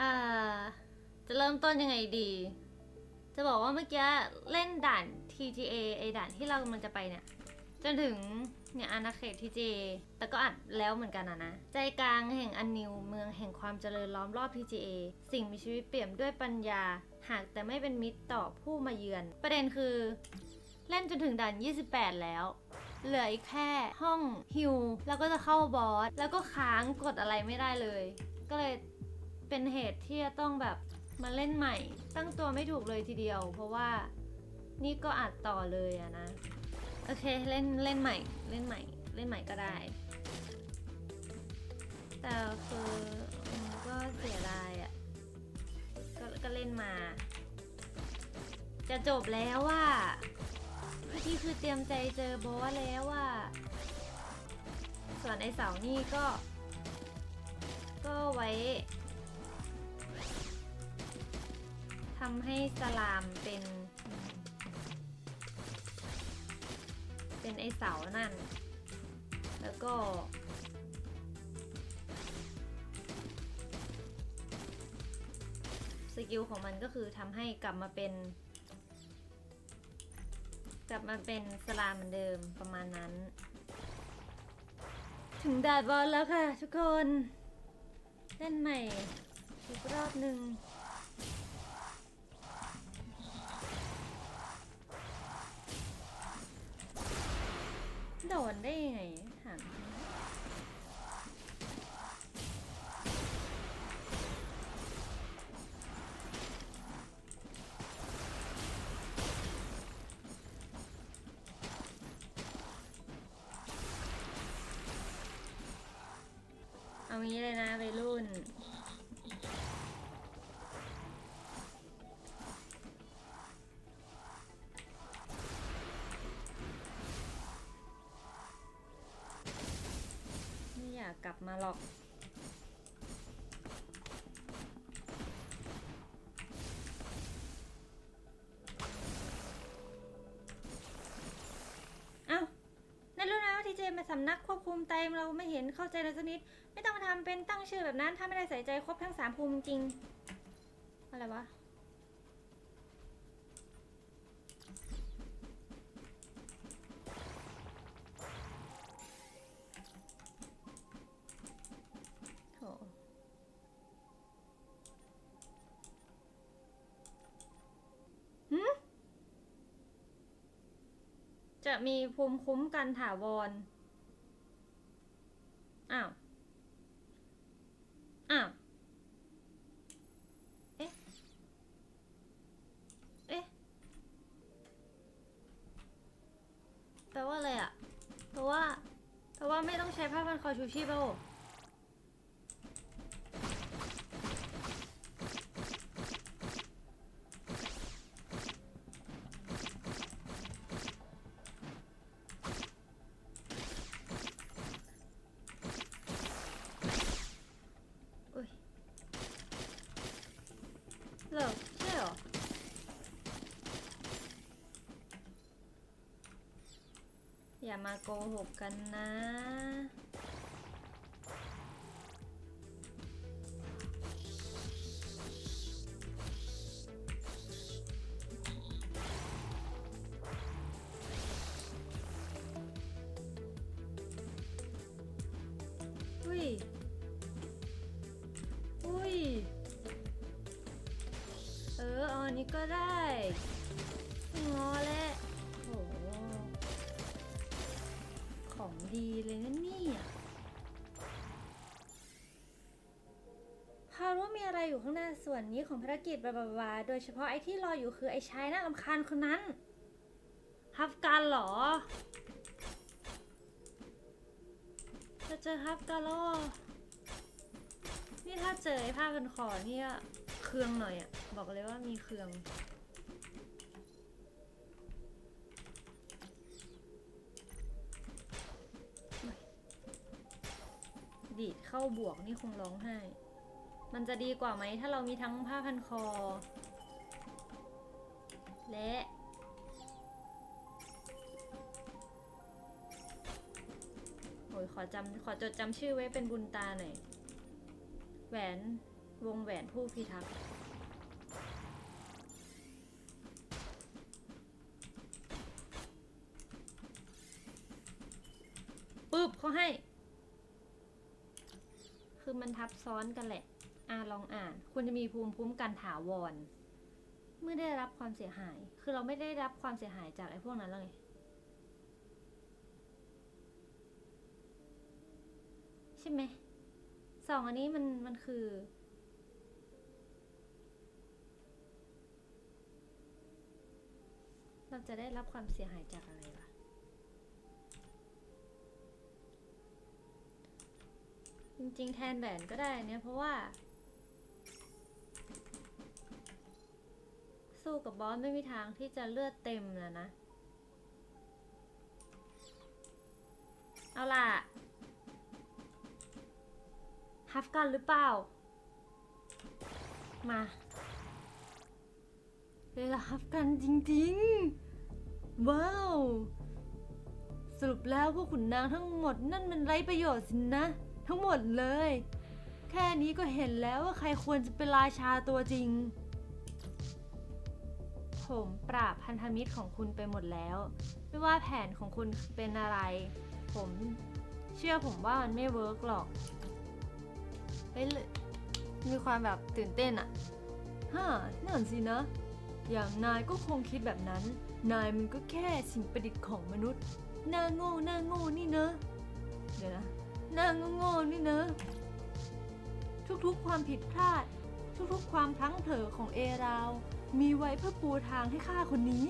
อ่า จะเริ่มต้นยังไงดี จะบอกว่าเมื่อกี้เล่นด่าน TGA ไอด่านที่เรากำลังจะไปเนี่ย จนถึงเนี่ยอาณาเขต TGA แต่ก็อัดแล้วเหมือนกันนะนะ ใจกลางแห่งอันนิวเมืองแห่งความเจริญล้อมรอบ TGA สิ่งมีชีวิตเปี่ยมด้วยปัญญา หากแต่ไม่เป็นมิตรต่อผู้มาเยือน ประเด็นคือ เล่นจนถึงด่าน 28 แล้วเหลืออีกแค่ห้องฮิวแล้วก็จะเข้าบอสแล้วก็ค้างกดอะไรไม่ได้เลย ก็เลย เป็นเหตุที่จะต้องแบบมาเล่นใหม่ ตั้งตัวไม่ถูกเลยทีเดียว เพราะว่านี่ก็อัดต่อเลยอะนะ โอเคเล่นเล่นใหม่เล่นใหม่เล่นใหม่ก็ได้ แต่คือมันก็เสียดายอะก็ก็เล่นมา จะจบแล้วว่าเมื่อกี้คือเตรียมใจเจอบอสแล้วว่า ส่วนไอเสานี่ก็ ก็ไว้ ทำให้สลามเป็น เป็นไอเสานั่น แล้วก็ สกิลของมันก็คือทำให้กลับมาเป็น กลับมาเป็นสลามเหมือนเดิมประมาณนั้น ถึงดาดบอลแล้วค่ะทุกคน เล่นใหม่อีกรอบหนึ่ง โดนได้ยังไงถามเอางี้เลยนะวัยรุ่น มาหรอกเอ้านั่นรู้นะว่าทีเจมาสำนักควบคุมไตเราไม่เห็นเข้าใจเลยสักนิด ไม่ต้องมาทำเป็นตั้งชื่อแบบนั้น ถ้าไม่ได้ใส่ใจครบทั้งสามภูมิจริง อะไรวะ จะมีภูมิคุ้มกันถาวร อ้าว อ้าว เอ๊ะ เอ๊ะ แปลว่าอะไรอะแปลว่า แปลว่าไม่ต้องใช้ผ้าพันคอชูชีพแล้ว อย่ามาโกหกกันนะ อุ้ย อุ้ย เอออันนี้ก็ได้ งอแล้ว ดีเลยนะเนี่ยพารู้ว่ามีอะไรอยู่ข้างหน้าส่วนนี้ของภารกิจบลาบลาโดยเฉพาะไอ้ที่รออยู่คือไอ้ชายน่ารำคาญคนนั้นฮับกันเหรอ จะเจอฮับกันแล้วเหรอ นี่ถ้าเจอไอ้ผ้าพันคอนี่ก็เคืองหน่อยอะบอกเลยว่ามีเคือง ดีดเข้าบวกนี่คงร้องไห้ มันจะดีกว่าไหมถ้าเรามีทั้งผ้าพันคอ และโอ้ยขอจำขอจดจำชื่อไว้เป็นบุญตาหน่อย แหวนวงแหวนผู้พิทักษ์ปึ๊บเขาให้ คือมันทับซ้อนกันแหละอ่าลองอ่าน คุณจะมีภูมิคุ้มกันถาวร เมื่อได้รับความเสียหาย คือเราไม่ได้รับความเสียหายจากไอ้พวกนั้นแล้วไงใช่ไหมสองอันนี้มันมันคือ เราจะได้รับความเสียหายจากอะไร จริงๆ แทนแหวนก็ได้เนี่ยเพราะว่า สู้กับบอสไม่มีทางที่จะเลือดเต็มแล้วนะ เอาล่ะฮัฟกันหรือเปล่า มาเวลาฮัฟกันจริงๆ ว้าว สรุปแล้วพวกขุนนางทั้งหมดนั่นมันไร้ประโยชน์สินะ ทั้งหมดเลย แค่นี้ก็เห็นแล้วว่าใครควรจะเป็นราชาตัวจริง ผมปราบพันธมิตรของคุณไปหมดแล้ว ไม่ว่าแผนของคุณเป็นอะไร ผมเชื่อผมว่ามันไม่เวิร์กหรอกเฮ้ยเลยมีความแบบตื่นเต้นอะฮ่านั่นสินะ อย่างนายก็คงคิดแบบนั้น นายมันก็แค่สิ่งประดิษฐ์ของมนุษย์ หน้าโง่หน้าโง่นี่เนอะเดี๋ยวนะ หน้าโง่โง่ๆนี่เนอะ ทุกๆความผิดพลาด ทุกๆความพลั้งเผลอของเอราว มีไว้เพื่อปูทางให้ข้าคนนี้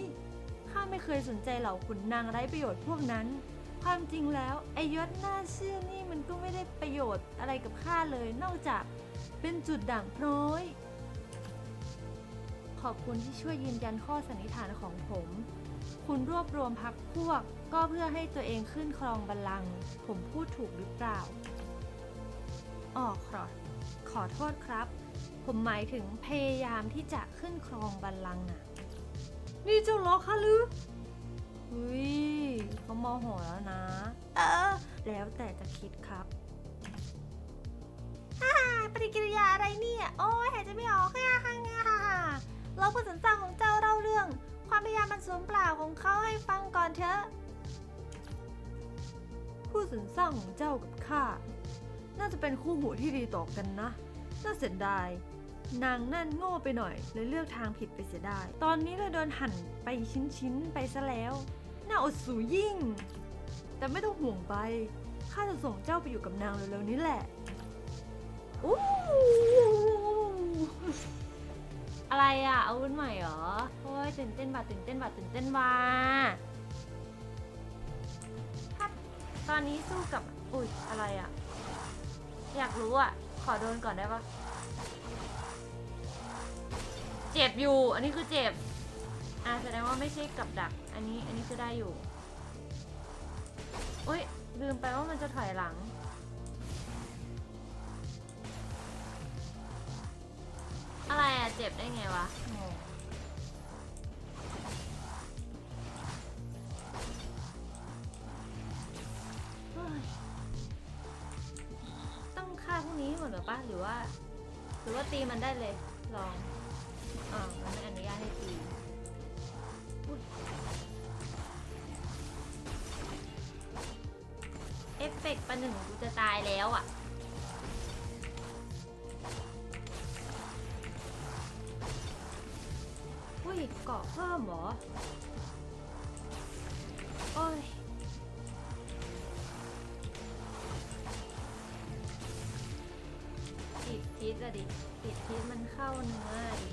ข้าไม่เคยสนใจเหล่าขุนนางไร้ประโยชน์พวกนั้น ความจริงแล้วไอยศหน้าเชื่อนี่มันก็ไม่ได้ประโยชน์อะไรกับข้าเลยนอกจากเป็นจุดด่างพร้อย ขอบคุณที่ช่วยยืนยันข้อสันนิษฐานของผม คุณรวบรวมพักพวก ก็เพื่อให้ตัวเองขึ้นครองบัลลังก์ผมพูดถูกหรือเปล่าอ๋อครับ ขอโทษครับ ผมหมายถึงพยายามที่จะขึ้นครองบัลลังก์น่ะ นี่เจ้าล้อคะหรืออุ้ยเขาโมโหแล้วนะ เออ แล้วแต่จะคิดครับฮ่าปฏิกิริยาอะไรเนี่ย โอ้ยหายใจไม่ออกฮ่าฮ่าฮ่าฮ่าเราผู้สนใจของเจ้าเล่าเรื่อง ความพยายามมันสูญเปล่าของเขาให้ฟังก่อนเถอะผู้สนสร้างของเจ้ากับข้า น่าจะเป็นคู่หูที่ดีต่อกันนะ น่าเสียดาย นางนั่นโง่ไปหน่อยเลยเลือกทางผิดไปเสียได้ ตอนนี้เลยโดนหั่นไปชิ้นๆไปซะแล้ว น่าอดสูยิ่ง แต่ไม่ต้องห่วงไป ข้าจะส่งเจ้าไปอยู่กับนางเร็วๆนี้แหละอู้ อะไรอะอาวุธใหม่เหรอโอ้ยตื่นเต้นว่ะตื่นเต้นว่ะตื่นเต้นว่ะถ้าตอนนี้สู้กับอุ้ยอะไรอะ อยากรู้อะ ขอโดนก่อนได้ปะเจ็บอยู่ อันนี้คือเจ็บ อ่าแสดงว่าไม่ใช่กับดัก อันนี้อันนี้คือได้อยู่อุ้ยลืมไปว่ามันจะถอยหลัง อะไรอะเจ็บได้ไงวะงงเฮ้ยต้องฆ่าพวกนี้หมดเหรอปะหรือว่า หรือว่าตีมันได้เลย ลองอ่ามันไม่อนุญาตให้ตีเอฟเฟกต์ประหนึ่งกูจะตายแล้วอะ กาะเพิ่มหรอ โอ้ย ติดพิษอะดิ ติดพิษมันเข้าเนื้ออะดิ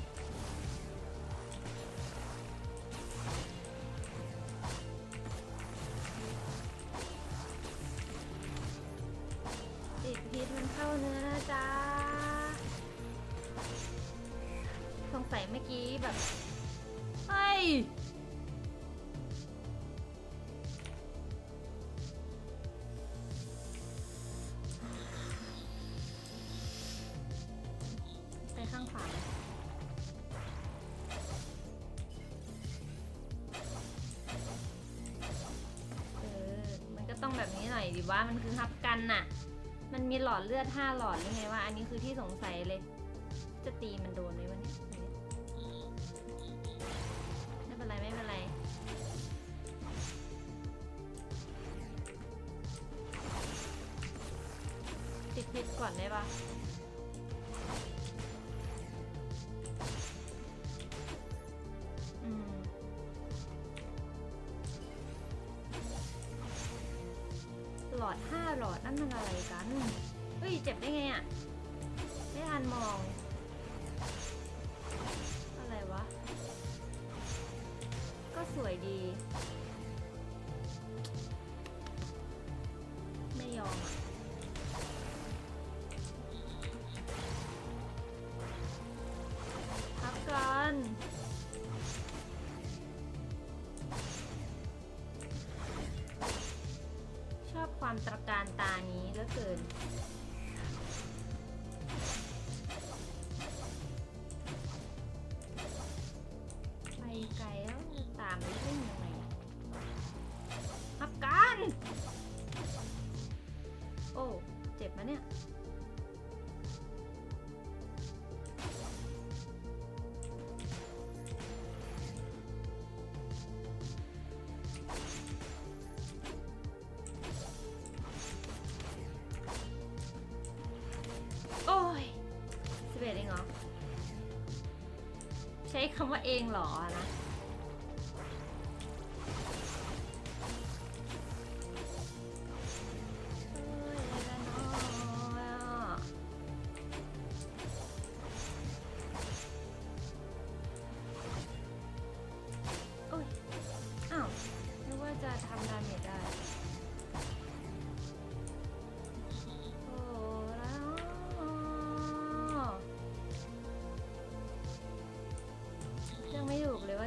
ดิว่ามันคือฮับกันน่ะ มันมีหลอดเลือดห้าหลอดนี่ไงว่า อันนี้คือที่สงสัยเลย จะตีมันโดนไหม อดห้าหลอดนั่นมันอะไรกัน เฮ้ย เจ็บได้ไงอะ่ะ ไม่ทันมอง อะไรวะ ก็สวยดี ความตระการตานี้เหลือเกิน ใช้คำว่าเองหรอนะ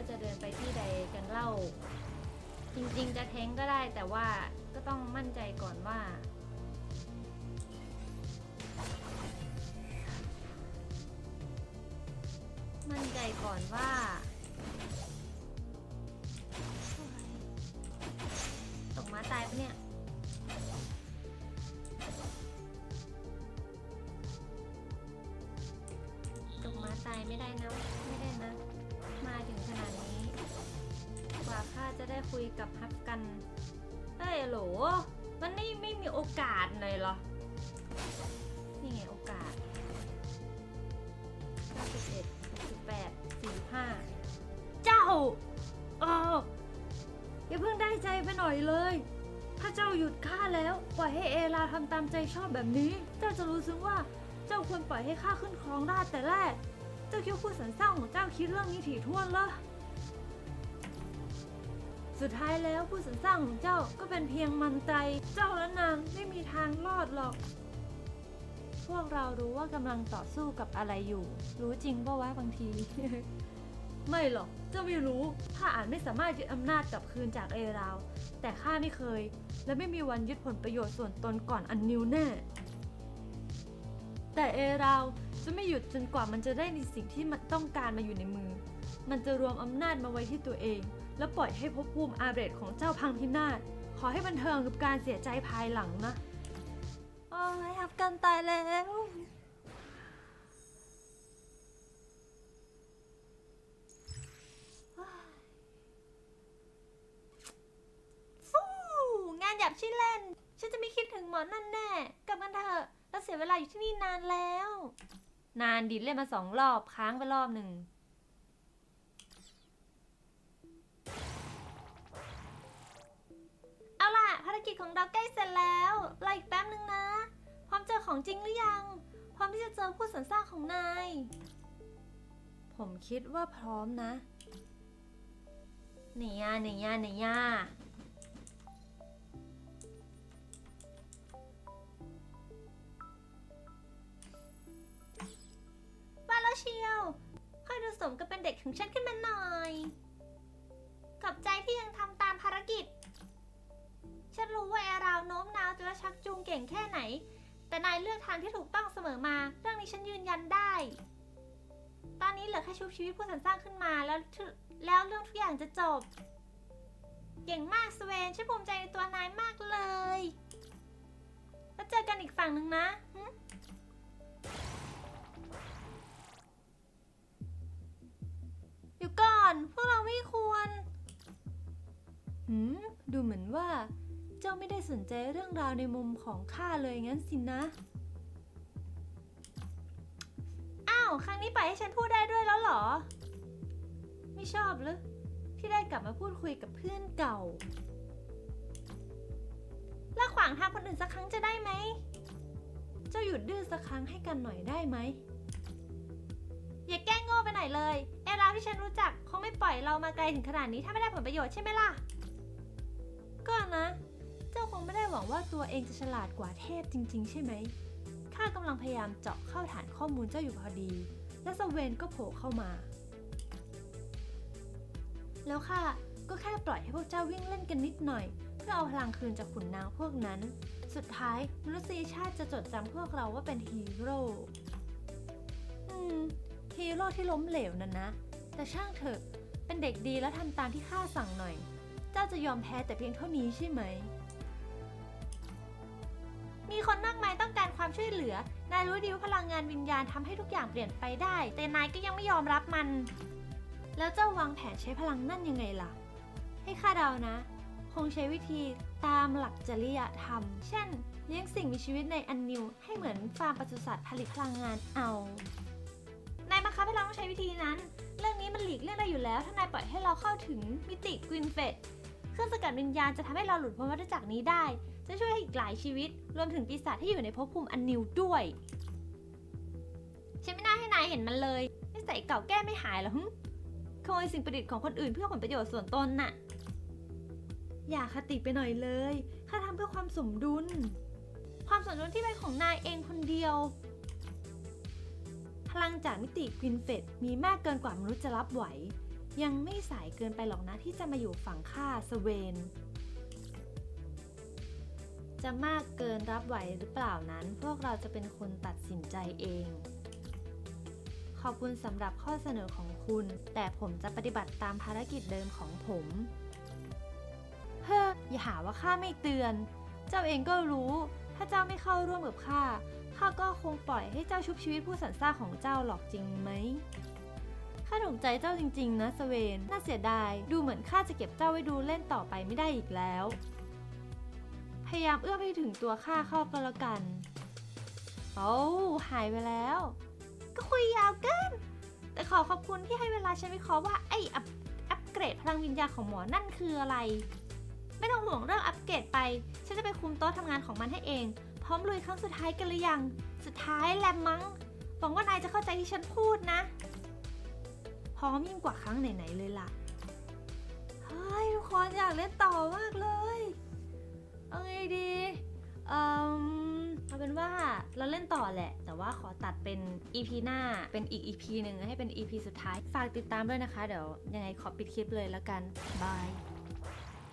ว่าจะเดินไปที่ใดกันเล่า จริงๆจะแทงก็ได้แต่ว่าก็ต้องมั่นใจก่อนว่า มั่นใจก่อนว่า เฮ้ยโหลมันไม่ไม่มีโอกาสเลยเหรอ นี่ไงโอกาส91 68 45 เจ้าเอออย่าเพิ่งได้ใจไปหน่อยเลย ถ้าเจ้าหยุดข้าแล้ว ปล่อยให้เอลาทำตามใจชอบแบบนี้ เจ้าจะรู้ซึ้งว่าเจ้าควรปล่อยให้ข้าขึ้นครองราชแต่แรก เจ้าคิดว่าผู้สรรสร้างของเจ้าคิดเรื่องนี้ถี่ถ้วนเหรอ สุดท้ายแล้วผู้สรรสร้างของเจ้าก็เป็นเพียงมันไตรเจ้าและนางไม่มีทางรอดหรอก พวกเรารู้ว่ากำลังต่อสู้กับอะไรอยู่ รู้จริงป่าวะบางที ไม่หรอก เจ้าไม่รู้ข้าอาจไม่สามารถยึดอำนาจกลับคืนจากเอราว แต่ข้าไม่เคย และไม่มีวันยึดผลประโยชน์ส่วนตนก่อนอันนิวแน่ แต่เอราวจะไม่หยุดจนกว่ามันจะได้ในสิ่งที่มันต้องการมาอยู่ในมือ มันจะรวมอำนาจมาไว้ที่ตัวเอง แล้วปล่อยให้ภพภูมิอาเบรตของเจ้าพังพินาศขอให้บันเทิงกับการเสียใจภายหลังนะโอ้ยอับกันตายแล้ว ฟูงานหยับชื่อเล่น ฉันจะไม่คิดถึงหมอนั่นแน่ กลับกันเถอะเราเสียเวลาอยู่ที่นี่นานแล้ว นานดิเล่นมาสองรอบค้างไปรอบหนึ่ง กิจของเราใกล้เสร็จแล้วรออีกแป๊บนึงนะ พร้อมเจอของจริงหรือยัง พร้อมที่จะเจอผู้สรรสร้างของนาย ผมคิดว่าพร้อมนะไหนย่าไหนย่าไหนย่าว่าแล้วเชียวค่อยดูสมกับเป็นเด็กของฉันขึ้นมาหน่อยขอบใจที่ยังทำตามภารกิจ ฉันรู้ว่าแอราวโน้มน้าวและชักจูงเก่งแค่ไหน แต่นายเลือกทางที่ถูกต้องเสมอมา เรื่องนี้ฉันยืนยันได้ ตอนนี้เหลือแค่ชุบชีวิตผู้สรรสร้างขึ้นมาแล้วแล้วเรื่องทุกอย่างจะจบ เก่งมากสเวนฉันภูมิใจในตัวนายมากเลย แล้วเจอกันอีกฝั่งหนึ่งนะอยู่ก่อน พวกเราไม่ควร หืม ดูเหมือนว่า จ้าไม่ได้สนใจเรื่องราวในมุมของข้าเลยงั้นสินะ อ้าว ครั้งนี้ไปให้ฉันพูดได้ด้วยแล้วเหรอ ไม่ชอบเลยที่ได้กลับมาพูดคุยกับเพื่อนเก่าละขวางทางคนอื่นสักครั้งจะได้ไหม เจ้าหยุดดื้อสักครั้งให้กันหน่อยได้ไหม อย่าแกล้งโง่ไปไหนอยเลยเอราที่ฉันรู้จักคงไม่ปล่อยเรามาไกลถึงขนาดนี้ถ้าไม่ได้ผลประโยชน์ใช่ไหมล่ะ ก็นะ คงไม่ได้หวังว่าตัวเองจะฉลาดกว่าเทพจริง ๆ ใช่ไหม ข้ากำลังพยายามเจาะเข้าฐานข้อมูลเจ้าอยู่พอดี และสเวนก็โผล่เข้ามา แล้วข้าก็แค่ปล่อยให้พวกเจ้าวิ่งเล่นกันนิดหน่อย เพื่อเอาพลังคืนจากขุนนางพวกนั้น สุดท้ายมนุษยชาติจะจดจำพวกเราว่าเป็นฮีโร่อืมฮีโร่ที่ล้มเหลวนั่นนะ แต่ช่างเถอะเป็นเด็กดีแล้วทำตามที่ข้าสั่งหน่อย เจ้าจะยอมแพ้แต่เพียงเท่านี้ใช่ไหม มีคนมากมายต้องการความช่วยเหลือ นายรู้ดีว่าพลังงานวิญญาณทำให้ทุกอย่างเปลี่ยนไปได้ แต่นายก็ยังไม่ยอมรับมัน แล้วเจ้าวางแผนใช้พลังนั่นยังไงล่ะ ให้ข้าเดานะ คงใช้วิธีตามหลักจริยธรรม เช่น เลี้ยงสิ่งมีชีวิตในอันนิว ให้เหมือนฟาร์มปศุสัตว์ผลิตพลังงานเอา นายบังคับให้เราต้องใช้วิธีนั้น เรื่องนี้มันหลีกเลี่ยงได้อยู่แล้ว ถ้านายปล่อยให้เราเข้าถึงมิติกวินเฟต เครื่องสกัดวิญญาณจะทำให้เราหลุดพ้นวัฏจักรนี้ได้ จะช่วยให้อีกหลายชีวิต รวมถึงปีศาจที่อยู่ในภพภูมิอันนิวด้วย ฉันไม่น่าให้นายเห็นมันเลยนิสัยเก่าแก้ไม่หายหรอหึขโมยสิ่งประดิษฐ์ของคนอื่นเพื่อผลประโยชน์ส่วนตนน่ะ อย่าคติไปหน่อยเลยข้าทำเพื่อความสมดุล ความสมดุลที่เป็นของนายเองคนเดียว พลังจากมิติควินเฟตมีมากเกินกว่ามนุษย์จะรับไหว ยังไม่สายเกินไปหรอกนะที่จะมาอยู่ฝั่งข้าสเวน จะมากเกินรับไหวหรือเปล่านั้น พวกเราจะเป็นคนตัดสินใจเอง ขอบคุณสำหรับข้อเสนอของคุณ แต่ผมจะปฏิบัติตามภารกิจเดิมของผม เฮ้ออย่าหาว่าข้าไม่เตือน เจ้าเองก็รู้ ถ้าเจ้าไม่เข้าร่วมกับข้าข้าก็คงปล่อยให้เจ้าชุบชีวิตผู้สันซ่าของเจ้าหรอกจริงไหม ข้าถูกใจเจ้าจริง ๆ นะสเวน น่าเสียดาย ดูเหมือนข้าจะเก็บเจ้าไว้ดูเล่นต่อไปไม่ได้อีกแล้ว พยายามเอื้อมให้ถึงตัวข้าเข้าก็แล้วกัน โอ้หายไปแล้ว ก็คุยยาวเกิน แต่ขอขอบคุณที่ให้เวลาฉันวิเคราะห์ว่าไอ้อัพอัปเกรดพลังวิญญาณของหมอนั่นคืออะไร ไม่ต้องห่วงเรื่องอัปเกรดไป ฉันจะไปคุมโต๊ะทำงานของมันให้เอง พร้อมลุยครั้งสุดท้ายกันหรือยัง สุดท้ายแลมมั้งหวังว่านายจะเข้าใจที่ฉันพูดนะ พร้อมยิ่งกว่าครั้งไหนๆเลยล่ะ เฮ้ย ทุกคนอยากเล่นต่อมากเลย เอาไงดีเอ่มเอาเป็นว่าเราเล่นต่อแหละ แต่ว่าขอตัดเป็น EP หน้าเป็นอีก EP หนึ่งให้เป็น EP สุดท้าย ฝากติดตามด้วยนะคะ เดี๋ยวยังไงขอปิดคลิปเลยแล้วกัน บาย